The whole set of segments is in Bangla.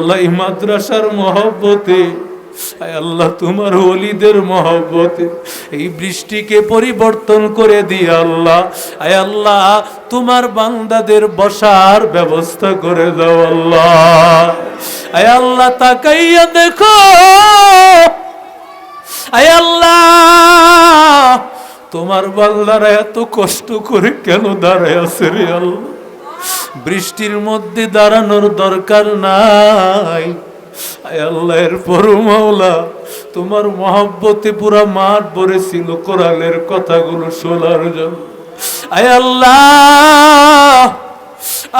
ধোলাই মাদ্রাসার মহব্বতে। আল্লাহ, তোমার ওলিদের মহব্বতে। এই বৃষ্টিকে পরিবর্তন করে দিয়ে আল্লাহ আয় আল্লাহ, তোমার বান্দাদের বসার ব্যবস্থা করে দাও আল্লাহ। আয় আল্লাহ, তাকাইয়া দেখো। আয় আল্লাহ, তোমার বান্দারা এত কষ্ট করে কেন দাঁড়ায় আছে রে আল্লাহ? বৃষ্টির মধ্যে দাঁড়ানোর দরকার নাই। আল্লাহের পরু মাওলা, তোমার মহব্বতে পুরা মাঠ ভরেছিল কোরআনের কথাগুলো শোনার জন্য। আয় আল্লাহ,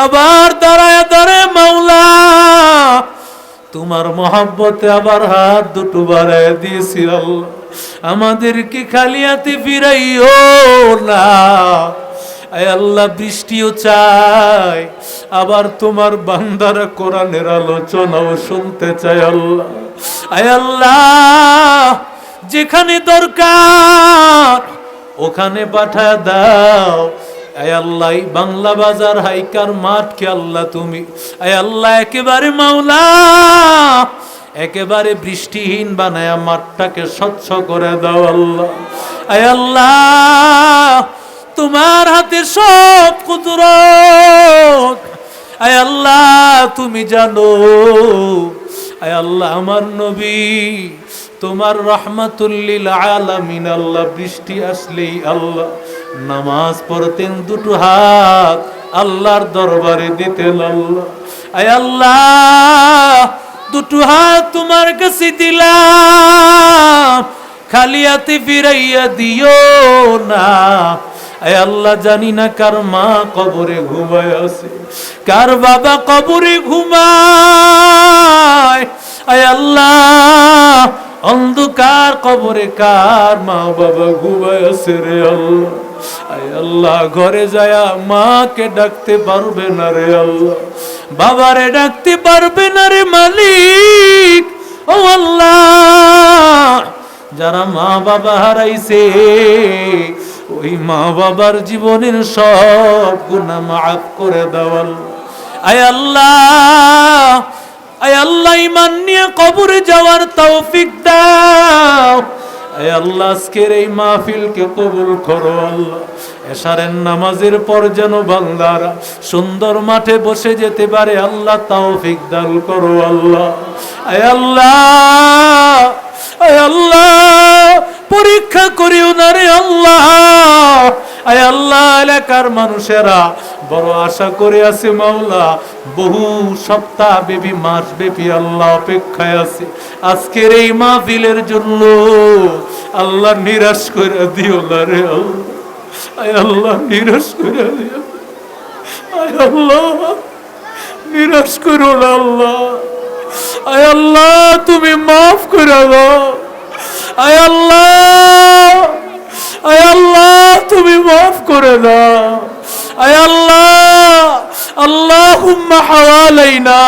আবার দাঁড়ায় দাঁড়ায় মাওলা, তোমার মহাব্বতে আবার হাত দুটো বাড়ায় দিয়েছি আল্লাহ। আমাদেরকে খালি হাতে ফিরাইও না। আল্লাহ বৃষ্টিও চাই। আবার তোমার বান্দারা কোরআনের আলোচনাও শুনতে চায় আল্লাহ। আয় আল্লাহ, যেখানে দরকার ওখানে পাঠা দাও। আয় আল্লাহ বাংলা বাজার হাইকার মাঠ মাঠকে আল্লাহ তুমি। আয় আল্লাহ, একেবারে মাওলা, একেবারে বৃষ্টিহীন বানায়া মাঠটাকে স্বচ্ছ করে দাও আল্লাহ। আয় আল্লাহ তোমার হাতে সব কুদরত। আয় আল্লাহ, তুমি জানো, আয় আল্লাহ, আমার নবী, তোমার রহমাতুল্লিল আলামিন, আল্লাহ, বৃষ্টি আসলেই আল্লাহ। নামাজ পড়তেন দুটো হাত, আল্লাহর দরবারে দিতেন আল্লাহ। আয় আল্লাহ, দুটো হাত তোমার কাছে দিলাম, খালি হাতে ফিরাইয়া দিও না। আয় আল্লাহ জানি না কার মা কবরে ঘুমায় আছে, কার বাবা কবরে ঘুমায়। আয় আল্লাহ, অন্ধকার কবরে কার মা বাবা ঘুমায় আছে রে আল্লাহ। আয় আল্লাহ, ঘরে যায়া মাকে ডাকতে পারবে না রে আল্লাহ। বাবারে ডাকতে পারবে না রে মালিক। ও আল্লাহ, যারা মা বাবা হারাইছে ওই মা বাবার জীবনের সব গুণা মাফ করে দেওয়াল আয় আল্লাহ আয় আল্লাহ ইমান নিয়ে কবরে যাওয়ার তৌফিক দাও। আয় আল্লাহ, আজকের এই মাহফিলকে কবুল করো আল্লাহ। এশারের নামাজের পর যেন বান্দারা সুন্দর মাঠে বসে যেতে পারে, আল্লাহ তৌফিক দান করো আল্লাহ। আয় আল্লাহ আয় আল্লাহ। পরীক্ষা করিও না রে আল্লাহ। আয় আল্লাহ, এলাকার মানুষেরা, বড় আশা করে আছে মাওলা। বহু সপ্তাহ বেবি মাস ব্যাপী আল্লাহ অপেক্ষায় আছে। আজকের এই মা মাহফিলের জন্য আল্লাহ নিরাশ করে দিও না রে আয় আল্লাহ, নিরাশ করে দিও আয় আল্লাহ, নিরাশ করো না আল্লাহ। আয় আল্লাহ, তুমি মাফ করে দাও। আয় আল্লাহ আয় আল্লাহ তুমি মাফ করে দাও আয় আল্লাহ اللهم حوالينا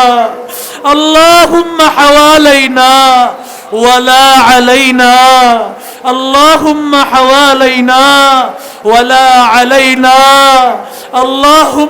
اللهم حوالينا ولا علينا اللهم حوالينا ولا علينا اللهم